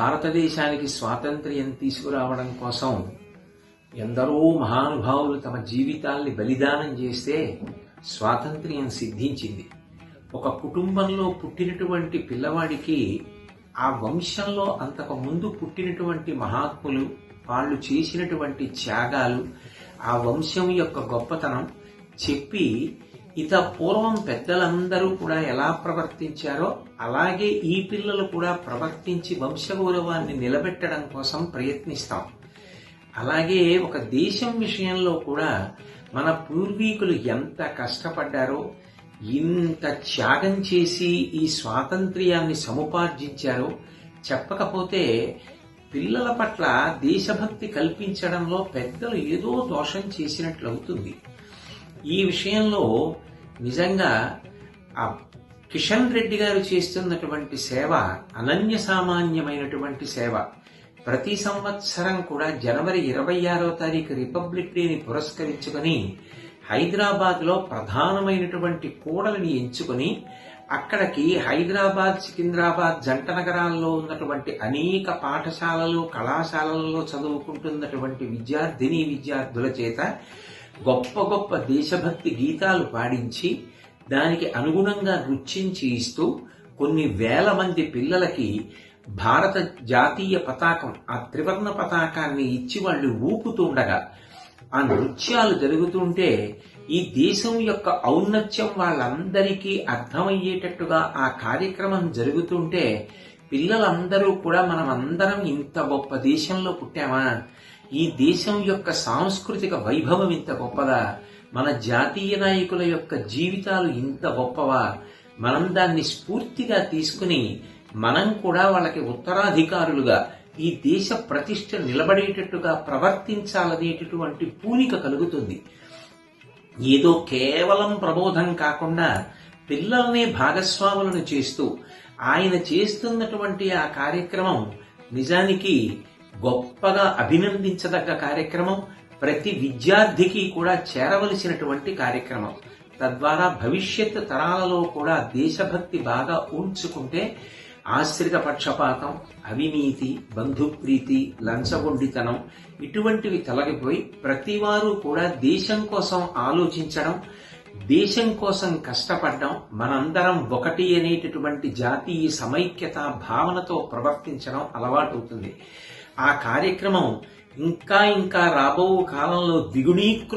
భారతదేశానికి స్వాతంత్ర్యం తీసుకురావడం కోసం ఎందరో మహానుభావులు తమ జీవితాల్ని బలిదానం చేస్తే స్వాతంత్ర్యం సిద్ధించింది. ఒక కుటుంబంలో పుట్టినటువంటి పిల్లవాడికి ఆ వంశంలో అంతకు ముందు పుట్టినటువంటి మహాత్ములు వాళ్ళు చేసినటువంటి త్యాగాలు ఆ వంశం యొక్క గొప్పతనం చెప్పి ఇత పూర్వం పెద్దలందరూ కూడా ఎలా ప్రవర్తించారో అలాగే ఈ పిల్లలు కూడా ప్రవర్తించి వంశగౌరవాన్ని నిలబెట్టడం కోసం ప్రయత్నిస్తాం. అలాగే ఒక దేశం విషయంలో కూడా మన పూర్వీకులు ఎంత కష్టపడ్డారో ఇంత త్యాగం చేసి ఈ స్వాతంత్ర్యాన్ని సముపార్జించారో చెప్పకపోతే పిల్లల పట్ల దేశభక్తి కల్పించడంలో పెద్దలు ఏదో దోషం చేసినట్లు అవుతుంది ఈ విషయంలో నిజంగా ఆ కిషన్ రెడ్డి గారు చేస్తున్నటువంటి సేవ అనన్య సామాన్యమైనటువంటి సేవ. ప్రతి సంవత్సరం కూడా జనవరి ఇరవై ఆరో తారీఖు రిపబ్లిక్ డేని పురస్కరించుకొని హైదరాబాద్లో ప్రధానమైనటువంటి కూడలిని ఎంచుకొని అక్కడికి హైదరాబాద్ సికింద్రాబాద్ జంట నగరాల్లో ఉన్నటువంటి అనేక పాఠశాలలు కళాశాలల్లో చదువుకుంటున్నటువంటి విద్యార్థిని విద్యార్థుల చేత గొప్ప గొప్ప దేశభక్తి గీతాలు పాడించి దానికి అనుగుణంగా నృత్యించి ఇస్తూ కొన్ని వేల మంది పిల్లలకి భారత జాతీయ పతాకం ఆ త్రివర్ణ పతాకాన్ని ఇచ్చి వాళ్ళు ఊపుతుండగా ఆ నృత్యాలు జరుగుతుంటే ఈ దేశం యొక్క ఔన్నత్యం వాళ్ళందరికీ అర్థమయ్యేటట్టుగా ఆ కార్యక్రమం జరుగుతుంటే పిల్లలందరూ కూడా మనం అందరం ఇంత గొప్ప దేశంలో పుట్టామా? ఈ దేశం యొక్క సాంస్కృతిక వైభవం ఇంత గొప్పదా? మన జాతీయ నాయకుల యొక్క జీవితాలు ఇంత గొప్పవా? మనం దాన్ని స్ఫూర్తిగా తీసుకుని మనం కూడా వాళ్ళకి ఉత్తరాధికారులుగా ఈ దేశ ప్రతిష్ట నిలబడేటట్టుగా ప్రవర్తించాలనేటటువంటి పూనిక కలుగుతుంది. ఏదో కేవలం ప్రబోధం కాకుండా పిల్లల్ని భాగస్వాములను చేస్తూ ఆయన చేస్తున్నటువంటి ఆ కార్యక్రమం నిజానికి గొప్పగా అభినందించదగ్గ కార్యక్రమం ప్రతి విద్యార్థికి కూడా చేరవలసినటువంటి కార్యక్రమం. తద్వారా భవిష్యత్ తరాలలో కూడా దేశభక్తి బాగా ఉంచుకుంటే ఆశ్రిత పక్షపాతం అవినీతి బంధుప్రీతి లంచగొండితనం ఇటువంటివి తొలగిపోయి ప్రతివారు కూడా దేశం కోసం ఆలోచించడం దేశం కోసం కష్టపడడం మనందరం ఒకటి అనేటటువంటి జాతీయ సమైక్యత భావనతో ప్రవర్తించడం అలవాటవుతుంది. ఆ కార్యక్రమం ఇంకా ఇంకా రాబో కాలంలో ద్విగుణీకృత